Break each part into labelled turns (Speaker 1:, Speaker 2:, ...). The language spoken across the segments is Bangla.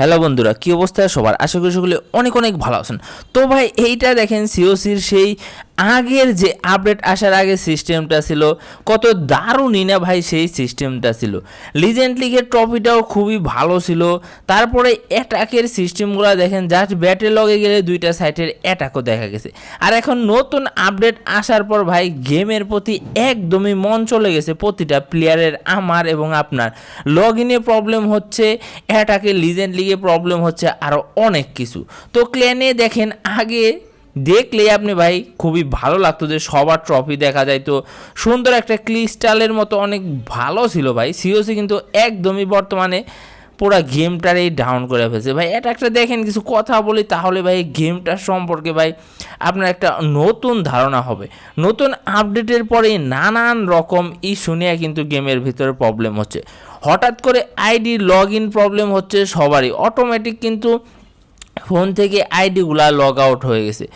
Speaker 1: হ্যালো বন্ধুরা, কী অবস্থা? সবার আশা করি সকলে অনেক অনেক ভালো আছেন। তো ভাই, এইটা দেখেন সিওসির সেই আগের যে আপডেট আসার আগে সিস্টেমটা ছিল, কত দারুণই না ভাই সেই সিস্টেমটা ছিল। লিজেন্ড লিগের ট্রফিটাও খুবই ভালো ছিল। তারপরে অ্যাটাকের সিস্টেমগুলো দেখেন জাস্ট ব্যাটে লগে গেলে দুইটা সাইটের অ্যাটাকও দেখা গেছে। আর এখন নতুন আপডেট আসার পর ভাই গেমের প্রতি একদমই মন চলে গেছে প্রতিটা প্লেয়ারের আমার এবং আপনার। লগ ইনে প্রবলেম হচ্ছে অ্যাটাকে লিজেন্ড লিগে প্রবলেম হচ্ছে আরও অনেক কিছু। তো ক্ল্যানে দেখেন, আগে দেখলে আপনি ভাই খুবই ভালো লাগতো যে সবার ট্রফি দেখা যায়। তো সুন্দর একটা ক্রিস্টালের মতো অনেক ভালো ছিল ভাই। সিওসি কিন্তু একদমই বর্তমানে পুরো গেমটারই ডাউন করে ফেলছে। ভাই, এটা একটা দেখেন কিছু কথা বলি, তাহলে ভাই গেমটার সম্পর্কে ভাই আপনার একটা নতুন ধারণা হবে। নতুন আপডেটের পরে নানান রকম ইস্যু নিয়ে কিন্তু গেমের ভিতরে প্রবলেম হচ্ছে। হঠাৎ করে আইডি লগ ইন প্রবলেম হচ্ছে সবারই। অটোমেটিক কিন্তু ফোন থেকে আইডিগুলা লগ আউট হয়ে গেছে।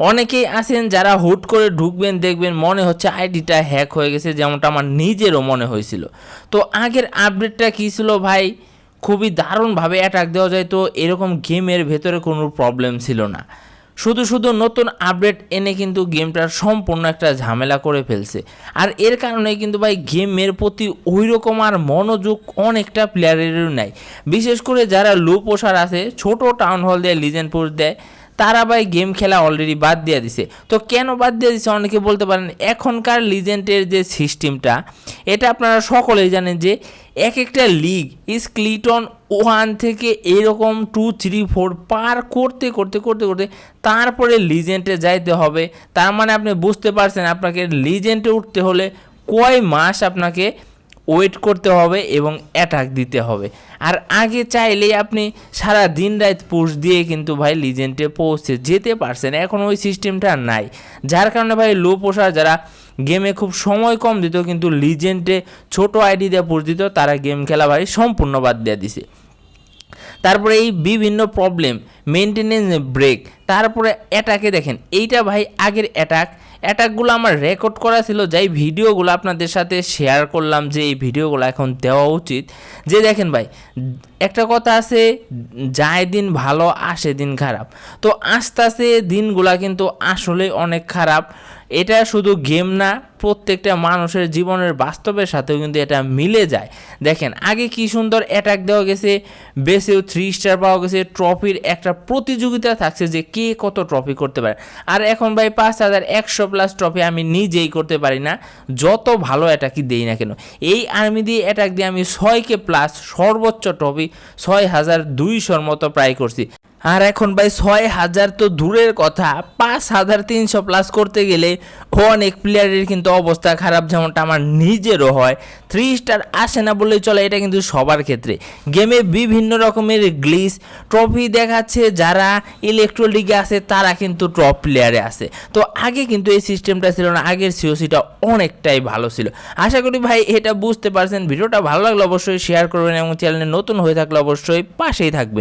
Speaker 1: অনেকেই আছেন যারা হুট করে ঢুকবেন, দেখবেন মনে হচ্ছে আইডিটা হ্যাক হয়ে গেছে, যেমনটা আমার নিজেরও মনে হয়েছিল। তো আগের আপডেটটা কী ছিল ভাই? খুবই দারুণভাবে অ্যাটাক দেওয়া যায়, তো এরকম গেমের ভেতরে কোনো প্রবলেম ছিল না। শুধু শুধু নতুন আপডেট এনে কিন্তু গেমটার সম্পূর্ণ একটা ঝামেলা করে ফেলছে। আর এর কারণে কিন্তু ভাই গেমের প্রতি ওই রকম আর মনোযোগ অনেকটা প্লেয়ারেরও নাই। বিশেষ করে যারা লো পোষার আছে, ছোট টাউন হল দেয় লিজেন্ড পোস্ট দেয়, তারা ভাই গেম খেলা অলরেডি বাদ দিয়ে দিছে। তো কেন বাদ দিয়ে দিছে? অনেকে বলতে পারেন, এখনকার লিজেন্ডের যে সিস্টেমটা এটা আপনারা সকলেই জানেন যে এক একটা লিগ স্ক্লিটন ওয়ান থেকে এরকম টু থ্রি ফোর পার করতে করতে করতে করতে তারপরে লিজেন্ডে যাইতে হবে। তার মানে আপনি বুঝতে পারছেন আপনাকে লিজেন্ডে উঠতে হলে কয় মাস আপনাকে ওয়েট করতে হবে এবং অ্যাটাক দিতে হবে। আর আগে চাইলেই আপনি সারা দিন রাত পুশ দিয়ে কিন্তু ভাই লিজেন্ডে পৌঁছে যেতে পারছেন। এখন ওই সিস্টেমটা নাই। যার কারণে ভাই লো পোষা যারা গেমে খুব সময় কম দিত, কিন্তু লিজেন্ডে ছোট আইডি দিয়ে পুষ দিত তারা গেম খেলা ভাই সম্পূর্ণ বাদ দিয়ে দিছে। তারপরে এই বিভিন্ন প্রবলেম মেনটেনেন্স ব্রেক তারপরে অ্যাটাকে দেখেন, এইটা ভাই আগের অ্যাটাক অ্যাটাকগুলো আমার রেকর্ড করা ছিল, যাই ভিডিওগুলো আপনাদের সাথে শেয়ার করলাম যে এই ভিডিওগুলো এখন দেওয়া উচিত। যে দেখেন ভাই, একটা কথা আছে যায় দিন ভালো, আসে দিন খারাপ। তো আস্তে আস্তে দিনগুলা কিন্তু আসলে অনেক খারাপ। এটা শুধু গেম না, প্রত্যেকটা মানুষের জীবনের বাস্তবের সাথেও কিন্তু এটা মিলে যায়। দেখেন, আগে কি সুন্দর অ্যাটাক দেওয়া গেছে বেসেও থ্রি স্টার পাওয়া গেছে ট্রফির একটা প্রতিযোগিতা থাকছে যে কে কত ট্রফি করতে পারে। আর এখন ভাই পাঁচ হাজার একশো প্লাস ট্রফি আমি নিজেই করতে পারি না, যত ভালো অ্যাটাকই দেই না কেন। এই আর্মি দিয়ে অ্যাটাক দিয়ে আমি ছয়কে প্লাস সর্বোচ্চ ট্রফি ছয় হাজার দুইশোর মতো প্রায় করছি। আর এখন ভাই ছয় হাজার তো দূরের কথা, পাঁচ হাজার তিনশো প্লাস করতে গেলে অনেক প্লেয়ারের কিন্তু অবস্থা খারাপ যেমনটা আমার নিজেরও হয়। থ্রি স্টার আসে না বললেই চলে, এটা কিন্তু সবার ক্ষেত্রে। গেমে বিভিন্ন রকমের গ্লিস ট্রফি দেখাচ্ছে যারা ইলেকট্রো লিগে আছে, তারা কিন্তু টপ প্লেয়ারে আছে। তো আগে কিন্তু এই সিস্টেমটা ছিল না, আগের সিওসিটা অনেকটাই ভালো ছিল। আশা করি ভাই এটা বুঝতে পারছেন, ভিডিওটা ভালো লাগলে অবশ্যই শেয়ার করবেন এবং চ্যানেলে নতুন হয়ে থাকলে অবশ্যই পাশেই থাকবেন।